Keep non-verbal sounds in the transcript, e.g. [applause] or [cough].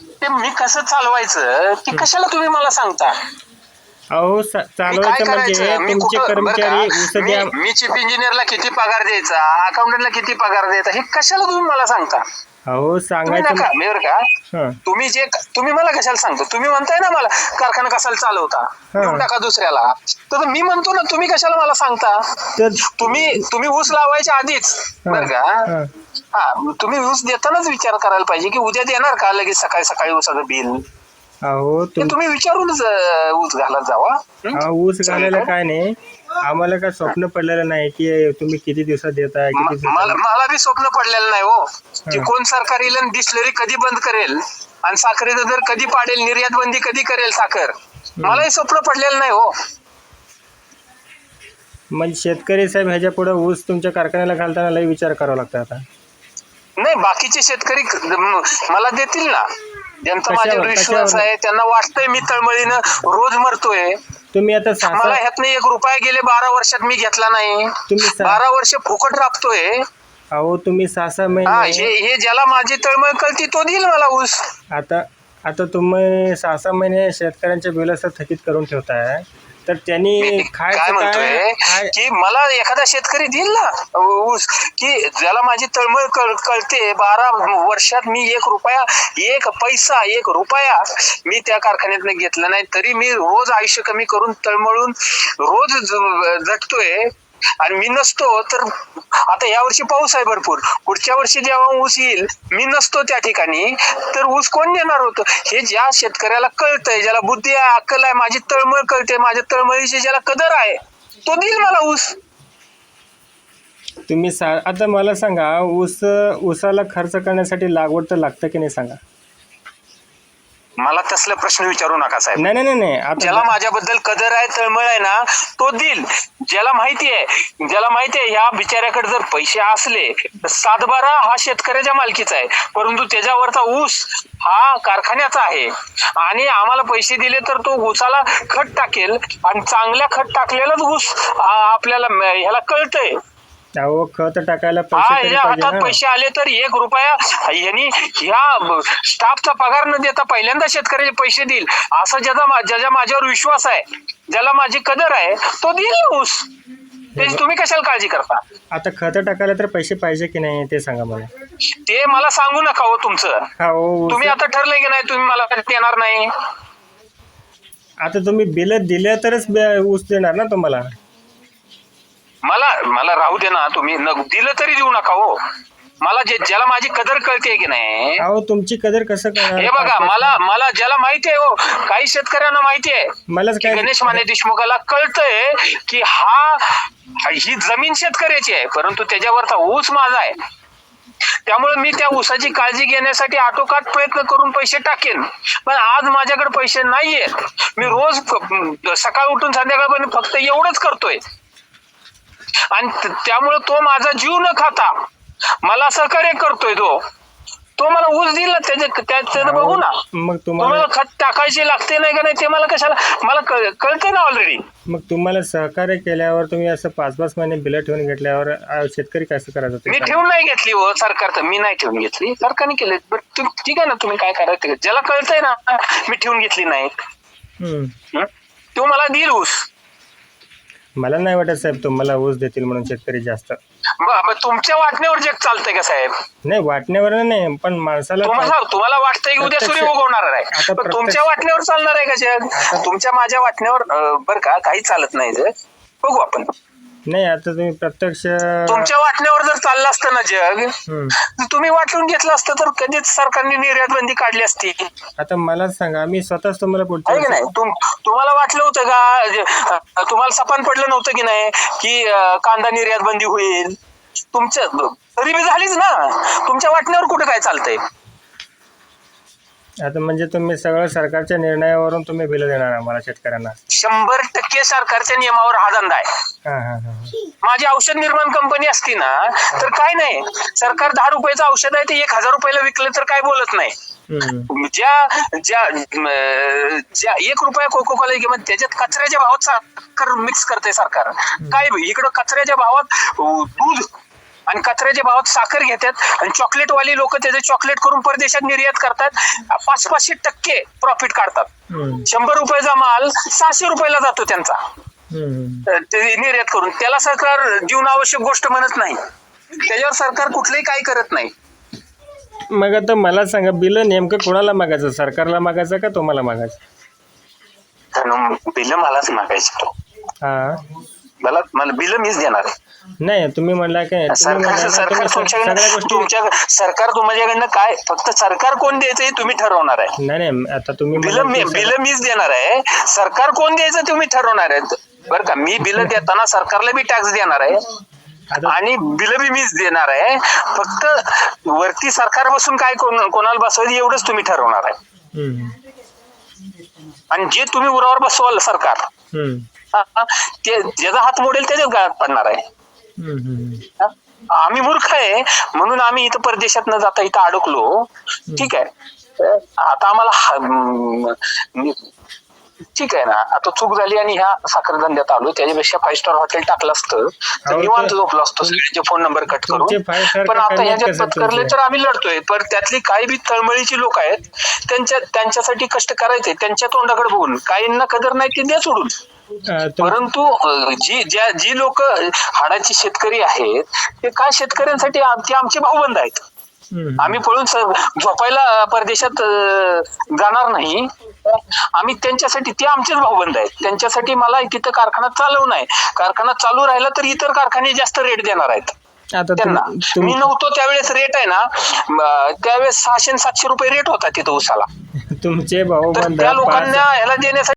ते मी कसं चालवायचं? ते कशाला तुम्ही मला सांगता? अहो सा- मी काय चालवायचं म्हणजे करायचं? मी तुमचे कुठं बरं कर्मचारी मी चीफ इंजिनियरला किती पगार द्यायचा? अकाउंटंटला किती पगार द्यायचा? हे कशाला तुम्ही मला सांगता? अहो तुम्ही सांगायचं नका मी बरं का? हं. तुम्ही जे तुम्ही मला कशाला सांगतो? तुम्ही म्हणताय ना मला कारखाना कशाला चालवता? देऊन टाका दुसऱ्याला. तर मी म्हणतो ना तुम्ही कशाला मला सांगता? तर तुम्ही तुम्ही ऊस लावायच्या आधीच बरं का? हं. हा तुम्ही ऊस देतानाच विचार करायला पाहिजे की उद्या देणार का? लगेच सकाळी सकाळी ऊसाचं बिल. अहो ते तुम तुम्ही विचारूनच अं, ऊस घालत जावा. हं? ऊस घालायला काय नाही. आम्हाला काय स्वप्न पडलेलं नाही की तुम्ही किती दिवसात देताय म- किती मला दिवसात मला बी स्वप्न पडलेलं नाही हो. की कोण सरकार येईल आणि डिस्लरी कधी बंद करेल? आणि साखरेचा दर कधी पाडेल निर्यात बंदी कधी करेल साखर? मलाही स्वप्न पडलेलं नाही हो. म्हणजे शेतकरी साहेब ह्याच्या पुढे ऊस तुमच्या कारखान्याला घालताना लई विचार करावा लागतो आता. नाही बाकीचे शेतकरी मला देतील ना. ज्यांचा माझ्यावर विश्वास? आहे त्यांना वाटतंय मी तळमळीनं रोज मरतोय. तुम्ही आता मला ह्यातनं एक रुपया गेले बारा वर्षात मी घेतला नाही. बारा वर्ष फुकट राबतोय. अहो तुम्ही सहा सहा महिने हे हे ज्याला माझी तळमळ कळती तो देईल मला ऊस. आता आता तुम्ही सहा सहा महिने शेतकऱ्यांच्या बिलाचं थकीत करून ठेवताय. तर त्यांनी काय खायचं म्हणतोय? काय? की मला एखादा शेतकरी देईल ना ऊस. की ज्याला माझी तळमळ कळ- कळते बारा वर्षात मी एक रुपया एक पैसा एक रुपया मी त्या कारखान्यातनं घेतला नाही तरी मी रोज आयुष्य कमी करून तळमळून रोज ज- झटतोय आणि मी नसतो तर आता या वर्षी पाऊस आहे भरपूर. पुढच्या वर्षी जेव्हा ऊस येईल मी नसतो त्या ठिकाणी तर ऊस कोण देणार होतं? हे ज्या शेतकऱ्याला कळतंय ज्याला बुद्धी आहे अक्कल आहे माझी तळमळ कळते माझ्या तळमळीची ज्याला कदर आहे तो देईल मला ऊस. तुम्ही सा आता मला सांगा ऊस ऊसाला खर्च करण्यासाठी लागवड तर लागतं की नाही सांगा? मला तसले प्रश्न विचारू नका साहेब. नाही नाही नाही, नाही ज्याला आता माझ्याबद्दल कदर आहे तळमळ आहे ना तो देईल. ज्याला माहिती आहे ज्याला माहिती आहे ह्या बिचाऱ्याकडे जर पैसे असले तर सातबारा हा शेतकऱ्याच्या मालकीचा आहे. परंतु त्याच्यावरचा ऊस हा कारखान्याचा आहे. आणि आम्हाला पैसे दिले तर तो ऊसाला खत टाकेल. आणि चांगल्या खत टाकलेलाच ऊस आ- आपल्याला म- ह्याला कळतंय. अहो खत टाकायला हा पैसे तरी हातात पैसे आले तर एक रुपया यांनी ह्या स्टाफचा पगार न देता पहिल्यांदा शेतकऱ्याचे पैसे देईल. असं ज्याचा मा- ज्याच्या माझ्यावर विश्वास आहे ज्याला माझी कदर आहे तो देईल ऊस. त्याची तुम्ही कशाला काळजी करता? आता खत टाकायला तर पैसे पाहिजे की नाही ते सांगा मला. ते मला सांगू नका हो तुमचं. हा हो तुम्ही आता ठरलंय की नाही तुम्ही मला कधी देणार नाही. आता तुम्ही बिल दिले तरच बे- ऊस देणार ना तुम्हाला. मला मला राहू दे ना तुम्ही. न दिलं तरी देऊ नका हो. मला जे ज्याला माझी कदर कळते की नाही. अहो तुमची कदर कसं करणार? हे बघा मला मला ज्याला माहिती आहे हो काही शेतकऱ्यांना माहिती आहे. मलाच की काय गणेश माने देशमुखाला कळतंय की हा ही जमीन शेतकऱ्याची आहे परंतु त्याच्यावरचा ऊस माझा आहे. त्यामुळे मी त्या ऊसाची काळजी घेण्यासाठी आटोकाट प्रयत्न करून पैसे टाकेन. पण आज माझ्याकडे पैसे नाहीयेत. मी रोज फ- सकाळ उठून संध्याकाळपर्यंत फक्त एवढंच करतोय. आणि त- त्यामुळे तो माझा जीव न खाता मला सहकार्य करतोय तो. तो मला ऊस दिला त्याचे त्याचं बघू ना. मग तुम्हाला खत टाकायचे लागते नाही का नाही ते मला कशाला मला कळ- कळतंय ना ऑलरेडी मग तुम्हाला सहकार्य केल्यावर तुम्ही असं पाच पाच महिने बिलं ठेवून घेतल्यावर शेतकरी कसं करायचं मी. ठेवून नाही घेतली हो सरकार तर मी नाही ठेवून घेतली. सरकारने केले. बट ठीक आहे ना तुम्ही काय करायचं. ज्याला कळतंय ना मी ठेवून घेतली नाही? तो मला देईल ऊस. मला नाही वाटत साहेब तुम्हाला ऊस देतील म्हणून शेतकरी जास्त. ब- ब- तुमच्या वाटण्यावर जग चालतंय का साहेब? नाही वाटण्यावर नाही पण माणसाला तुम्हाला तुम्हाला वाटतंय की उद्या सूर्य प्रत्यक्ष- उगवणार आहे. आता पण प्रत्यक्ष- तुमच्या वाटण्यावर चालणार आहे का जग? तुमच्या माझ्या वाटण्यावर अं, बरं का काही चालत नाही जग. बघू आपण. नाही आता तुम्ही प्रत्यक्ष तुमच्या वाटण्यावर जर चाललं असतं ना जग हम्म. तर तुम्ही वाटून घेतलं असतं तर कधीच सरकारने निर्यात बंदी काढली असती. आता मला सांगा मी स्वतःच तुम्हाला पुढच्या आहे की नाही? तुम तुम्हाला वाटलं होतं का जे, अ, तुम्हाला सपान पडलं नव्हतं की नाही की अ, कांदा निर्यात बंदी होईल? तुमच्या तरी बी झालीच ना. तुमच्या वाटण्यावर कुठं काय चालतंय? आता म्हणजे तुम्ही सगळं सरकारच्या निर्णयावरून तुम्ही बिलं देणार आम्हाला शेतकऱ्यांना. शंभर टक्के सरकारच्या नियमावर हा धंदा आहे. हा हा हा माझी औषध निर्माण कंपनी असती ना तर काय नाही. सरकार दहा रुपयाचं औषध आहे ते एक हजार रुपयाला विकलं तर काय बोलत नाही. हम्म. ज्या ज्या अं, ज्या एक रुपया कोको कोला किंमत त्याच्यात कचऱ्याच्या भावात साखर मिक्स करते सरकार. काय इकडं कचऱ्याच्या भावात अं, दूध आणि कचऱ्याच्या भावात साखर घेतात. आणि चॉकलेटवाली लोक त्याचे चॉकलेट करून परदेशात निर्यात करतात. पाच पाचशे टक्के प्रॉफिट काढतात. शंभर रुपयाचा माल सहाशे रुपयाला जातो त्यांचा. निर्यात करून. त्याला सरकार जीवनावश्यक गोष्ट म्हणत नाही. त्याच्यावर सरकार कुठलंही काही करत नाही. मग आता मला सांगा बिल नेमकं कोणाला मागायचं? सरकारला मागायचं का तुम्हाला मागायचं? बिल मलाच मागायचे तो. हा. मला मला बिल मीच देणार. आहे नाही तुम्ही म्हणला काय तुम्ही सरकार म्हणला ना, सरकार तुम्ही स- सगळ्या तुमच्याकडे गोष्टी तुमच्या सरकार तुमच्याकडनं काय फक्त सरकार कोण द्यायचं हे तुम्ही ठरवणार आहे. नाही नाही आता तुम्ही बिल म्हणला मी की बिल मीच देणार आहे. सरकार कोण द्यायचं तुम्ही ठरवणार आहे बरं का? मी बिल देताना सरकारला बी टॅक्स देणार आहे. आता आणि बिल बी मीच देणार आहे. फक्त वरती सरकार बसून काय कोण- कोणाला बसवायचं एवढंच तुम्ही ठरवणार आहे. हम्म, आणि जे तुम्ही उरावर बसवाल सरकार हम्म, ते ज्याचा हात मोडेल त्याच्याच गळ्यात पडणार आहे. हम्म, हम्म. आम्ही मूर्ख आहे म्हणून आम्ही इथं परदेशात न जाता इथं अडकलो. ठीक आहे. आता आम्हाला ठीक आहे ना. आता चूक झाली आणि ह्या साखर धंद्यात आलो. त्याच्यापेक्षा फाईव्ह स्टार हॉटेल टाकलं असतं. तर निवांत झोपलो असतो. सगळ्यांचे फोन नंबर कट करून. पण आता ह्याच्यात पत्करले? तर आम्ही लढतोय. पण त्यातली काही बी तळमळीची लोक आहेत त्यांच्या त्यांच्यासाठी कष्ट करायचे त्यांच्या तोंडाकडे बघून. काहींना कदर नाही ते द्या सोडून. परंतु जी ज्या जी लोक हाडाची शेतकरी आहेत ते काय शेतकऱ्यांसाठी आम- ते आमचे भाऊबंद आहेत? आम्ही पळून झोपायला परदेशात जाणार नाही. आम्ही त्यांच्यासाठी ते आमचेच भाऊबंद आहेत. त्यांच्यासाठी मला तिथं कारखाना चालवू नाही कारखाना चालू राहिला तर इतर कारखाने जास्त रेट देणार आहेत. त्यांना. मी नव्हतो त्यावेळेस रेट आहे ना. त्यावेळेस सहाशे सातशे रुपये रेट होता तिथं उसाला [laughs] तुमचे भाऊ त्या लोकांना ह्याला देण्यासाठी